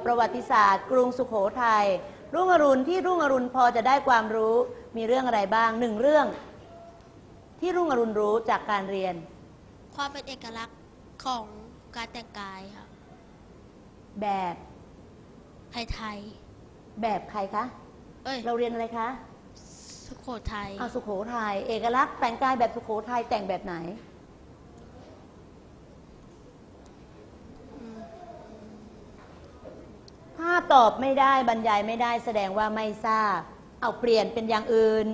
กี่ยวกับประวัติศาสตร์ กรุงสุขโขทัยรุ่งอรุณที่รุ่งอรุณพอจะได้ความรู้มีเรื่องอะไรบ้างหนึ่งเรื่อง ที่รุ่งอรุณรู้จากการเรียน ความเป็นเอกลักษณ์ของการแต่งกายครับแบบไทยไทยแบบใครคะๆเอ้ยเราเรียนอะไรคะ สุโขทัยเอาสุขโขทัยเอกลักษณ์แต่งกายแบบสุขโขทัยแต่งแบบไหน อืม ถ้า ตอบไม่ได้บรรยายไม่ได้แสดงว่าไม่ทราบ เอาเปลี่ยนเป็นอย่างอื่น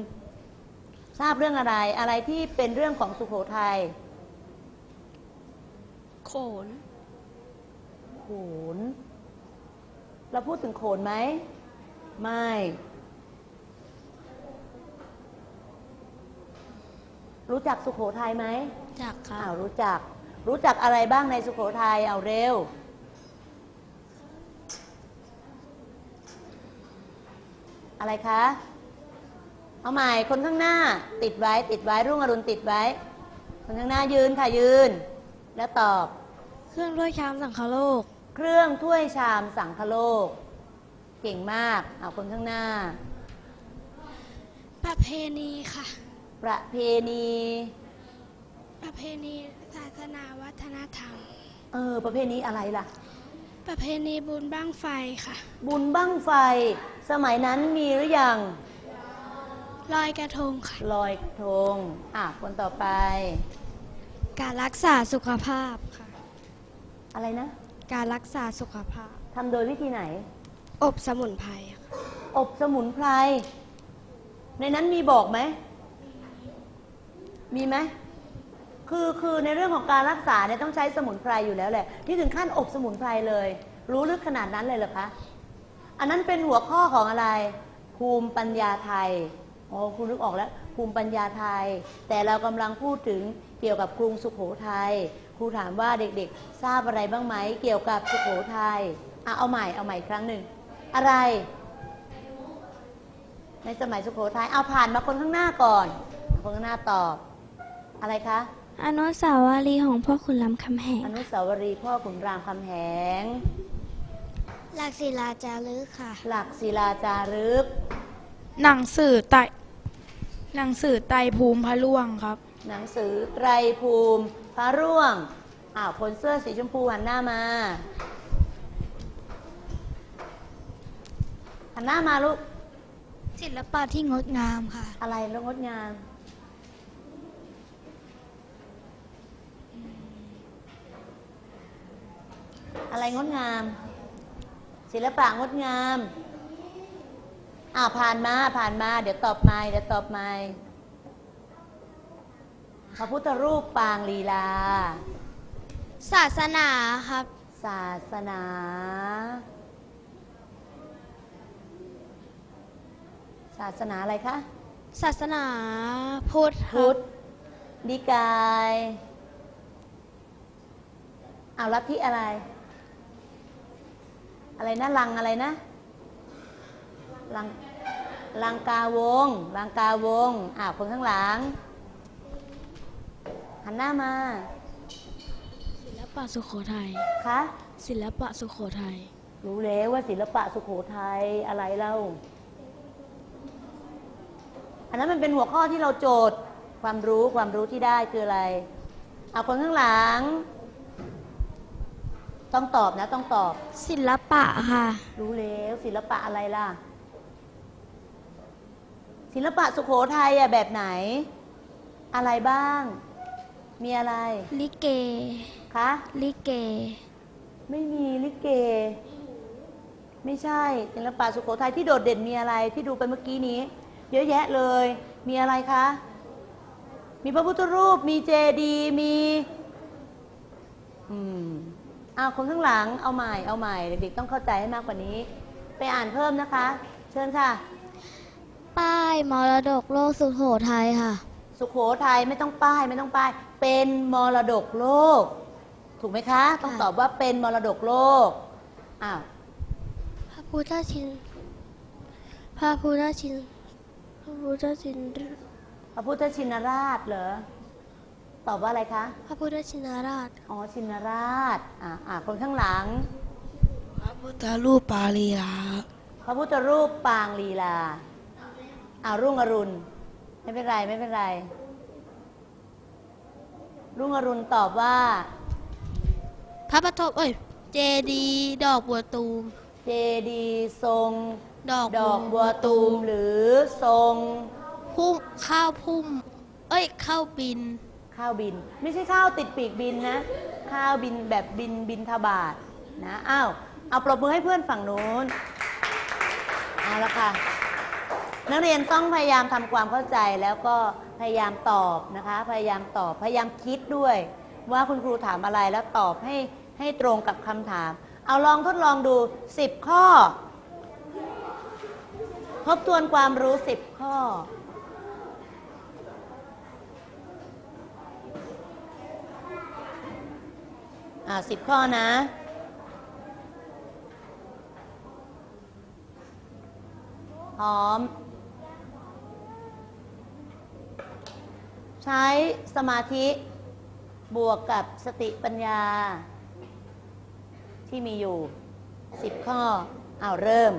ทราบเรื่องอะไร อะไรที่เป็นเรื่องของสุขโขทัยโขนโขนเราพูดถึงโขนไหม ไม่ รู้จักสุขโขทัยไหมจากครัอ้าวบรู้จัก รู้จักอะไรบ้างในสุขโขทัยเอาเร็ว อะไรคะ เอาใหม่ คนข้างหน้า ติดไว้ ติดไว้ รุ่งอรุณติดไว้ คนข้างหน้ายืนค่ะยืน แล้วตอบ เครื่องถ้วยชามสังคโลก เครื่องถ้วยชามสังคโลก เก่งมาก เอาคนข้างหน้า ประเพณีค่ะ ประเพณี ประเพณีศาสนาวัฒนธรรม เออ ประเพณีอะไรล่ะ ประเพณีบุญบ้างไฟค่ะ บุญบั้งไฟ สมัยนั้นมีหรือยังลอยกระทงค่ะ ลอยกระทง อะ คนต่อไป การรักษาสุขภาพค่ะ อะไรนะ การรักษาสุขภาพทำโดยวิธีไหน อบสมุนไพรค่ะอบสมุนไพร ในนั้นมีบอกไหม มีไหม คือคือในเรื่องของการรักษาเนี่ยต้องใช้สมุนไพรอยู่แล้วแหละ ที่ถึงขั้นอบสมุนไพรเลย รู้ลึกขนาดนั้นเลยเหรอคะ อันนั้นเป็นหัวข้อของอะไร ภูมิปัญญาไทยอ๋อคุณนึกออกแล้ว ภูมิปัญญาไทย แต่เรากำลังพูดถึงเกี่ยวกับกรุงสุขโขทัยครูถามว่าเด็กๆ ทราบอะไรบ้างไหมเกี่ยวกับสุโขทัยอะเอาใหม่เอาใหม่อีกครั้งหนึ่งอะไร ในสมัยสุโขทัยเอาผ่านมาคนข้างหน้าก่อน คนข้างหน้าตอบ อะไรคะอนุสาวรีย์ของพ่อขุนรามคำแหง อนุสาวรีย์พ่อขุนรามคำแหง หลักศิลาจารึกค่ะ หลักศิลาจารึก หนังสือไตหนังสือไตรภูมิพระล่วงครับ หนังสือไตรภูมิพระร่วงอ้าวคนเสื้อสีชมพูหันหน้ามาหันหน้ามาลูกศิลปะที่งดงามค่ะ อะไรแล้วงดงามอะไรงดงาม ศิลปะงดงามอ่าผ่านมาผ่านมา เดี๋ยวตอบไม่เดี๋ยวตอบไม่พระพุทธรูปปางลีลา ศาสนาครับ ศาสนา ศาสนาอะไรคะ ศาสนาพุทธครับพุทธนิกาย เอาลัทธิอะไร อะไรนะลังอะไรนะลังลังกาวงลังกาวงอ้าวคนข้างหลัง หันหน้ามา ศิลปะสุโขทัยคะศิลปะสุโขทัยรู้แล้วว่าศิลปะสุโขทัยอะไรเล่าอันนั้นมันเป็นหัวข้อที่เราโจทย์ความรู้ความรู้ที่ได้คืออะไรเอาคนข้างหลัง ต้องตอบนะ ต้องตอบ ศิลปะค่ะ รู้แล้วศิลปะอะไรล่ะ ศิลปะสุโขทัยอะแบบไหน อะไรบ้าง มีอะไร ลิเกคะลิเก ไม่มีลิเก ไม่ใช่ ศิลปะสุโขทัยที่โดดเด่นมีอะไรที่ดูไปเมื่อกี้นี้ เยอะแยะเลย มีอะไรคะ มีพระพุทธรูป มีเจดีย์มี อืมเอาคนข้างหลังเอาใหม่เอาใหม่เด็กๆต้องเข้าใจให้มากกว่านี้ ไปอ่านเพิ่มนะคะ เชิญค่ะ ป้ายมรดกโลกสุโขทัยค่ะ สุโขทัยไม่ต้องป้ายไม่ต้องป้าย เป็นมรดกโลก ถูกไหมคะ ต้องตอบว่าเป็นมรดกโลกอ้าวพระพุทธชินพระพุทธชินพระพุทธชินพระพุทธชินราชเหรอ ตอบว่าอะไรคะ พระพุทธชินราช อ๋อ ชินราช อ่าอ่าคนข้างหลัง พระพุทธรูปปาลีลา พระพุทธรูปปางลีลาอ้าวรุ่งอรุณ ไม่เป็นไร ไม่เป็นไร รุ่งอรุณตอบว่า พระปฐมเอ้ย เจดีย์ดอกบัวตูม เจดีย์ทรง ดอกดอกบัวตูมหรือทรงพุ่มข้าวพุ่ม เอ้ยข้าวบิน ข้าวบิน ไม่ใช่ข้าวติดปีกบินนะ ข้าวบินแบบบินบินทบาทนะอ้าวเอาปรบมือให้เพื่อนฝั่งนู้นเอาละค่ะนักเรียนต้องพยายามทำความเข้าใจแล้วก็พยายามตอบนะคะ พยายามตอบพยายามคิดด้วย ว่าคุณครูถามอะไรแล้วตอบให้ให้ตรงกับคำถาม เอาลองทดลองดู 10 ข้อ ทบทวนความรู้ 10 ข้อ อ่าสิบข้อนะ พร้อม ใช้สมาธิบวกกับสติปัญญา ที่มีอยู่สิบข้อ เอาเริ่ม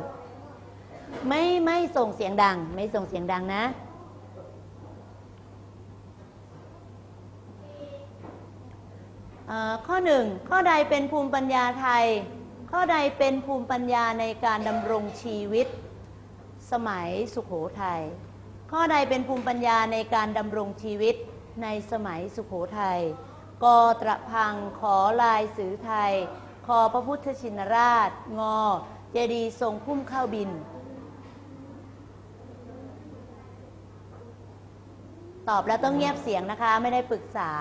ไม่ไม่ส่งเสียงดัง ไม่ส่งเสียงดังนะ เอ่อ ข้อหนึ่งข้อใดเป็นภูมิปัญญาไทย ข้อใดเป็นภูมิปัญญาในการดำรงชีวิต สมัยสุขโขทัยข้อใดเป็นภูมิปัญญาในการดำรงชีวิตในสมัยสุขโขทัยกอตระพังขอลายสือไทย คอพระพุทธชินราช งอ เจดียทรงพุ่มข้าวบิน ตอบแล้วต้องเงียบเสียงนะคะ ไม่ได้ปรึกษา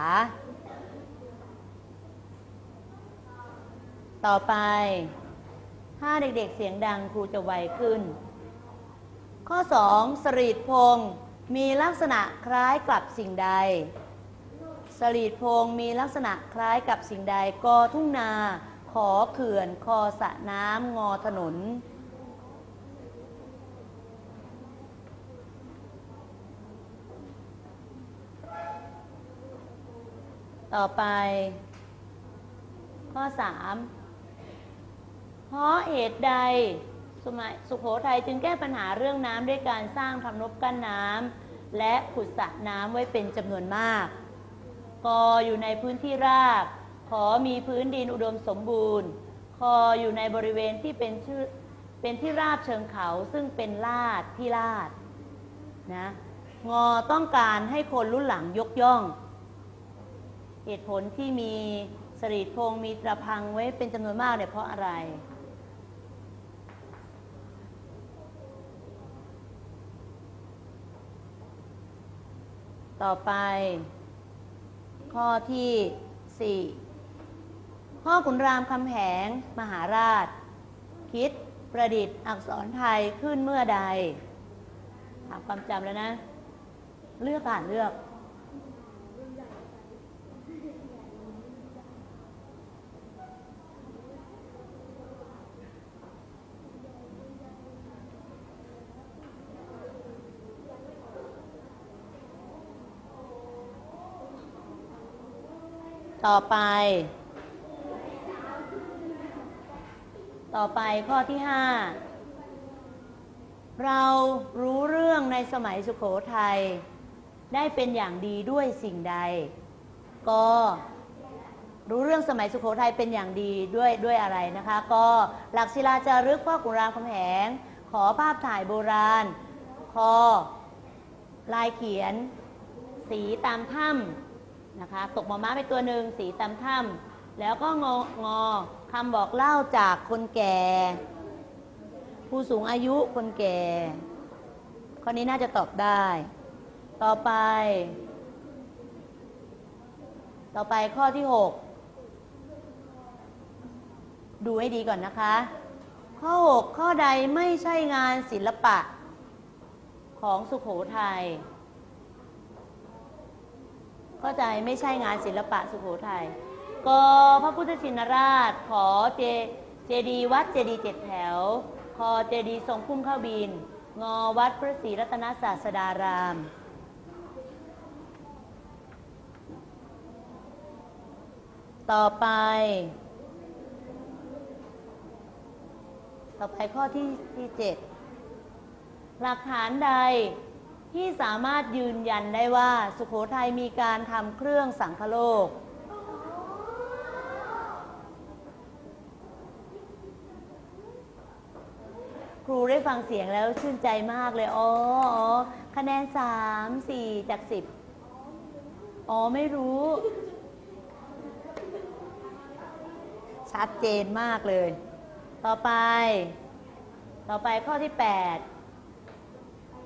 ต่อไป ถ้าเด็กๆเสียงดังครูจะไวขึ้น ข้อ 2 สรีดพงมีลักษณะคล้ายกับสิ่งใด สรีดพงมีลักษณะคล้ายกับสิ่งใดกอทุ่งนา ขอเขื่อนคอสระน้ำงอถนนต่อไป ข้อ 3 เพราะเหตุใดสมัยสุโขทัยจึงแก้ปัญหาเรื่องน้ำด้วยการสร้างทำนบกั้นน้ำและขุดสระน้ำไว้เป็นจำนวนมาก กออยู่ในพื้นที่ราบ ขอมีพื้นดินอุดมสมบูรณ์ คออยู่ในบริเวณที่เป็นชื่อเป็นที่ราบเชิงเขาซึ่งเป็นลาดที่ลาดนะงอต้องการให้คนรุ่นหลังยกย่อง เหตุผลที่มีสรีพงมีตระพังไว้เป็นจำนวนมากเนี่ยเพราะอะไร ต่อไป ข้อที่ 4 พ่อขุนรามคำแหง มหาราช คิดประดิษฐ์อักษรไทยขึ้นเมื่อใด ถามความจำแล้วนะ เลือกอ่านเลือก ต่อไป ต่อไปข้อที่ 5 เรารู้เรื่องในสมัยสุขโขทัยได้เป็นอย่างดีด้วยสิ่งใด ก็รู้เรื่องสมัยสุขโขทัยเป็นอย่างดีด้วยด้วยอะไรนะคะ ก็หลักศิลาจารึกพ่อขุนรามคำแหง ขอภาพถ่ายโบราณ คอ ลายเขียน สีตามถ้ำ นะคะตกหมอม้าไปตัวหนึ่งสีตามถ้ำแล้วก็งองอคำบอกเล่าจากคนแก่ ผู้สูงอายุคนแก่ข้อนี้น่าจะตอบได้ ต่อไป ต่อไปข้อที่ 6 ดูให้ดีก่อนนะคะ ข้อ 6 ข้อใดไม่ใช่งานศิลปะของสุขโขทัย เข้าใจไม่ใช่งานศิลปะสุโขทัยก็พระพุทธชินราช ขอเจเจดีวัดเจดีเจ็ดแถว คอเจดีทรงพุ่มข้าวบิน งอวัดพระศรีรัตนศาสดาราม ต่อไป ต่อไปข้อที่ที่เจ็ดหลักฐานใด ที่สามารถยืนยันได้ว่าสุโขทัยมีการทำเครื่องสังคโลก ครูได้ฟังเสียงแล้วชื่นใจมากเลย อ๋อออคะแนนสามสี่จากสิบอ๋อ ไม่รู้ ชัดเจนมากเลย ต่อไป ต่อไปข้อที่8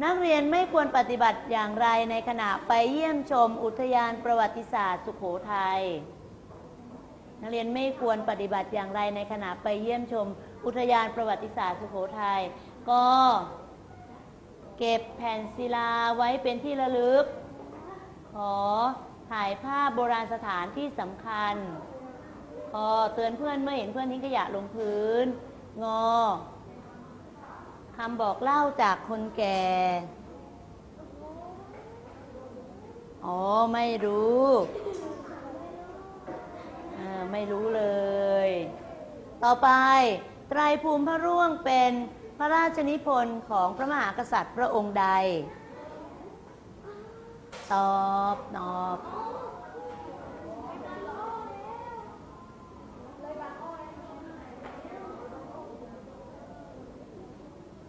นักเรียนไม่ควรปฏิบัติอย่างไรในขณะไปเยี่ยมชมอุทยานประวัติศาสตร์สุขโขทัย นักเรียนไม่ควรปฏิบัติอย่างไรในขณะไปเยี่ยมชมอุทยานประวัติศาสตร์สุโขทัย ก็เก็บแผ่นศิลาไว้เป็นที่ระลึก ขอถ่ายภาพโบราณสถานที่สำคัญ ขอเตือนเพื่อนเมื่อเห็นเพื่อนทิ้งขยะลงพื้น งอ คำบอกเล่าจากคนแก่ อ๋อ ไม่รู้ไม่รู้เลย ต่อไป ไตรภูมิพระร่วงเป็นพระราชนิพนธ์ของพระมหากษัตริย์พระองค์ใด ตอบตอบ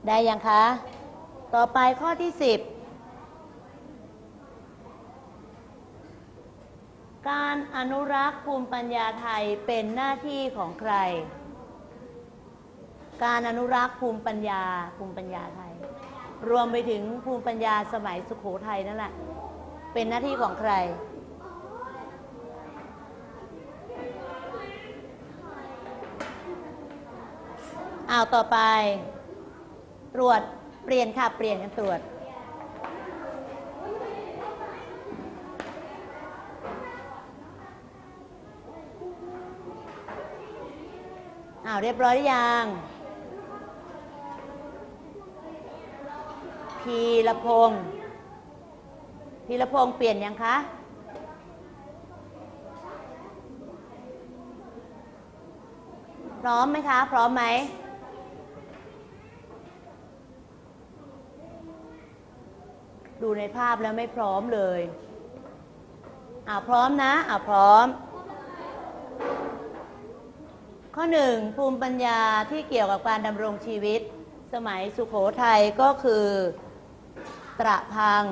ได้ยังคะ ต่อไปข้อที่10การอนุรักษ์ภูมิปัญญาไทยเป็นหน้าที่ของใคร การอนุรักษ์ภูมิปัญญาภูมิปัญญาไทย รวมไปถึงภูมิปัญญาสมัยสุขโขทัยนั่นแหละ เป็นหน้าที่ของใคร อ้าวต่อไป ตรวจเปลี่ยนค่ะ เปลี่ยนกันตรวจ อ้าว เรียบร้อยหรือยัง พีละพงศ์พีละพงศ์เปลี่ยนยังคะพร้อมไหมคะ พร้อมไหม ดูในภาพแล้วไม่พร้อมเลยอ่าพร้อมนะอ่าพร้อม ข้อหนึ่งภูมิปัญญาที่เกี่ยวกับการดำรงชีวิต สมัยสุขโขทัยก็คือ ตระพัง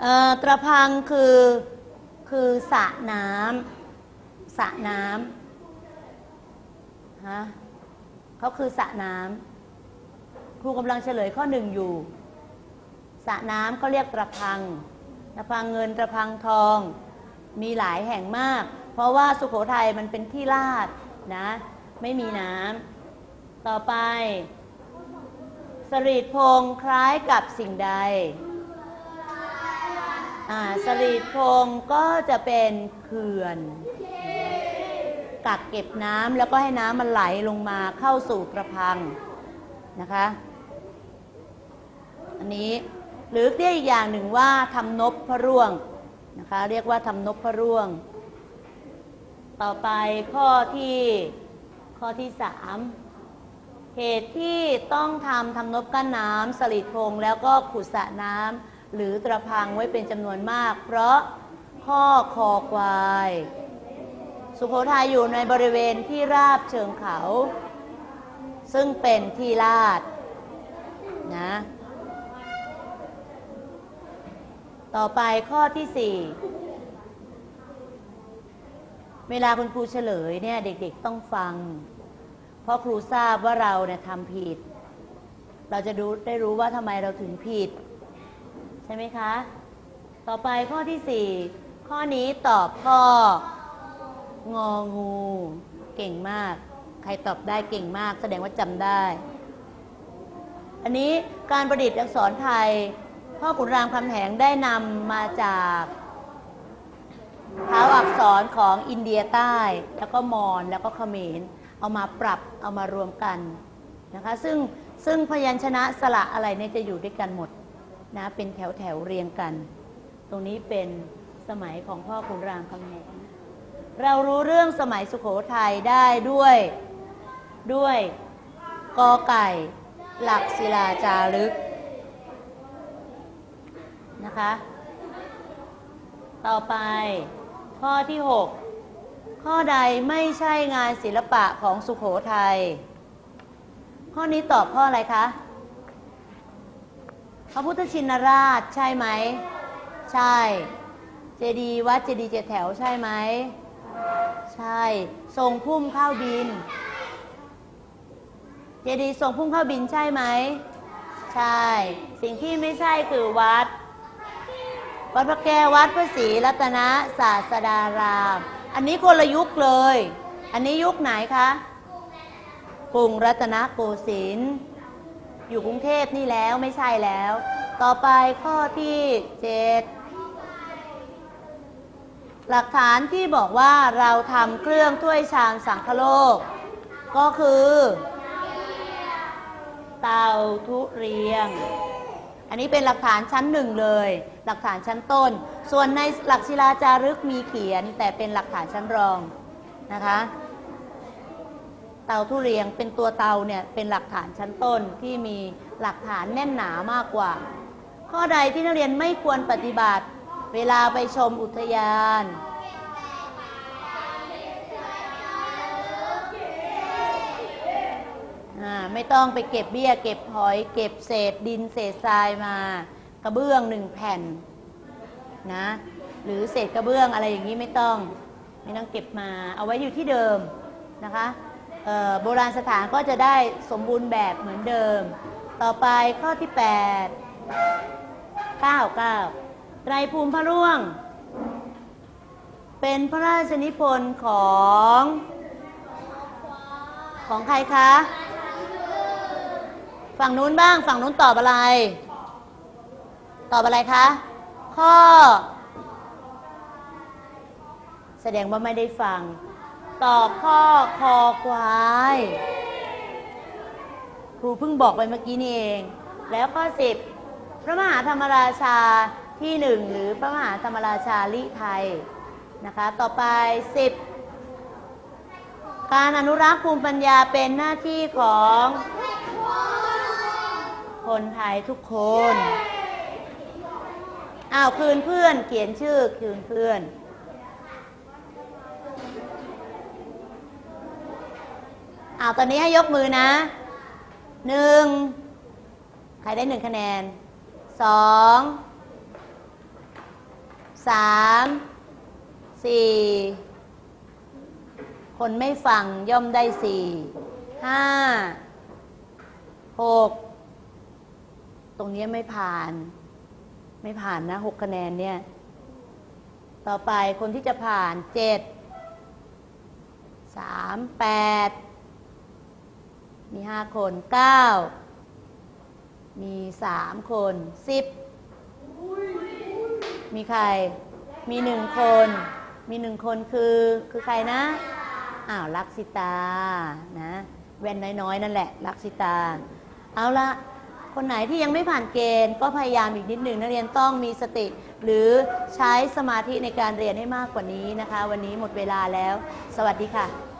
เอ่อตระพังคือคือสระน้ำสระน้ำฮะเขาคือสระน้ำครูกำลังเฉลยข้อหนึ่งอยู่ สระน้ำก็เรียกตระพังตระพังเงินตระพังทอง มีหลายแห่งมาก เพราะว่าสุโขทัยมันเป็นที่ลาดนะ ไม่มีน้ำต่อไป สรีดพงคล้ายกับสิ่งใดอ่าสรีดพงก็จะเป็นเขื่อน กักเก็บน้ำแล้วก็ให้น้ำมันไหลลงมาเข้าสู่กระพังนะคะ อันนี้ หรือเรียกอีกอย่างหนึ่งว่าทำนบพระร่วงนะคะเรียกว่าทำนบพระร่วง ต่อไปข้อที่ข้อที่สามเหตุที่ต้องทำทำนบกั้นน้ำสลิดพงแล้วก็ขุดสระน้ำหรือตระพังไว้เป็นจำนวนมาก เพราะข้อคอควาย สุโขทัยอยู่ในบริเวณที่ราบเชิงเขา ซึ่งเป็นที่ลาดนะ ต่อไปข้อที่สี่เวลาคุณครูเฉลยเนี่ยเด็กๆต้องฟัง เพราะครูทราบว่าเราเนี่ยทำผิด เราจะดูได้รู้ว่าทำไมเราถึงผิด ใช่ไหมคะ ต่อไปข้อที่สี่ข้อนี้ตอบข้ององู เก่งมาก ใครตอบได้เก่งมาก แสดงว่าจำได้ อันนี้การประดิษฐ์อักษรไทย พ่อขุนรามคำแหงได้นำมาจากเท้าอักษรของอินเดียใต้ แล้วก็มอญแล้วก็เขมร เอามาปรับเอามารวมกันนะคะ ซึ่งซึ่งพยัญชนะสระอะไรเนี่ยจะอยู่ด้วยกันหมดนะเป็นแถวแถวเรียงกัน ตรงนี้เป็นสมัยของพ่อขุนรามคำแหงเรารู้เรื่องสมัยสุโขทัยได้ด้วยด้วยกอไก่ หลักศิลาจารึก นะคะ ต่อไปข้อที่ 6 ข้อใดไม่ใช่งานศิลปะของสุขโขทัย ข้อนี้ตอบข้ออะไรคะ พระพุทธชินราชใช่ไหม ใช่ เจดีย์วัดเจดีย์เจแถวใช่ไหม ใช่ ทรงพุ่มข้าวบิน เจดีย์ทรงพุ่มข้าวบินใช่ไหม ใช่ สิ่งที่ไม่ใช่คือวัด วัดพระแก้ววัดพระศรีรัตนศาสดาราม อันนี้คนละยุคเลย อันนี้ยุคไหนคะกรุงรัตนโกสินทร์อยู่กรุงเทพนี่แล้วไม่ใช่แล้ว ต่อไปข้อที่เจ็ดหลักฐานที่บอกว่าเราทำเครื่องถ้วยชามสังคโลก ก็คือ เตาทุเรียง อันนี้เป็นหลักฐานชั้นหนึ่งเลย หลักฐานชั้นต้น ส่วนในหลักศิลาจารึกมีเขียน แต่เป็นหลักฐานชั้นรองนะคะเตาทุเรียงเป็นตัวเตาเนี่ยเป็นหลักฐานชั้นต้นที่มีหลักฐานแน่นหนามากกว่า ข้อใดที่นักเรียนไม่ควรปฏิบัติ เวลาไปชมอุทยาน อ่า ไม่ต้องไปเก็บเบี้ย เก็บหอย เก็บเศษดินเศษทรายมากระเบื้องหนึ่งแผ่นนะหรือเศษกระเบื้องอะไรอย่างนี้ไม่ต้องไม่ต้องเก็บมาเอาไว้อยู่ที่เดิมนะคะโบราณสถานก็จะได้สมบูรณ์แบบเหมือนเดิม ต่อไปข้อที่ 8 9 9ไตรภูมิพระร่วง เป็นพระราชนิพนธ์ของของใครคะ ฝั่งนู้นบ้าง ฝั่งนู้นตอบอะไร ตอบอะไรคะ ข้อ แสดงว่าไม่ได้ฟัง ตอบข้อคอควาย ครูเพิ่งบอกไปเมื่อกี้นี่เอง แล้วข้อสิบพระมหาธรรมราชาที่หนึ่งหรือพระมหาธรรมราชาลิไทยนะคะ ต่อไปสิบการอนุรักษ์ภูมิปัญญาเป็นหน้าที่ของ คนไทยทุกคนอ้าวคืนเพื่อนเขียนชื่อคืนเพื่อนอ้าวตอนนี้ให้ยกมือนะหนึ่งใครได้หนึ่งคะแนนสองสามสี่คนไม่ฟังย่อมได้สี่ห้าหก ตรงนี้ไม่ผ่าน ไม่ผ่านนะหกคะแนนเนี่ย ต่อไปคนที่จะผ่านเจ็ดสามแปดมีห้าคนเก้ามีสามคนสิบมีใคร มีหนึ่งคน มีหนึ่งคนคือคือใครนะ อ้าวลักษิตานะแว่นน้อยๆ นั่นแหละ ลักษิตา เอาละ คนไหนที่ยังไม่ผ่านเกณฑ์ ก็พยายามอีกนิดหนึ่งนักเรียนต้องมีสติ หรือใช้สมาธิในการเรียนให้มากกว่านี้นะคะ วันนี้หมดเวลาแล้ว สวัสดีค่ะ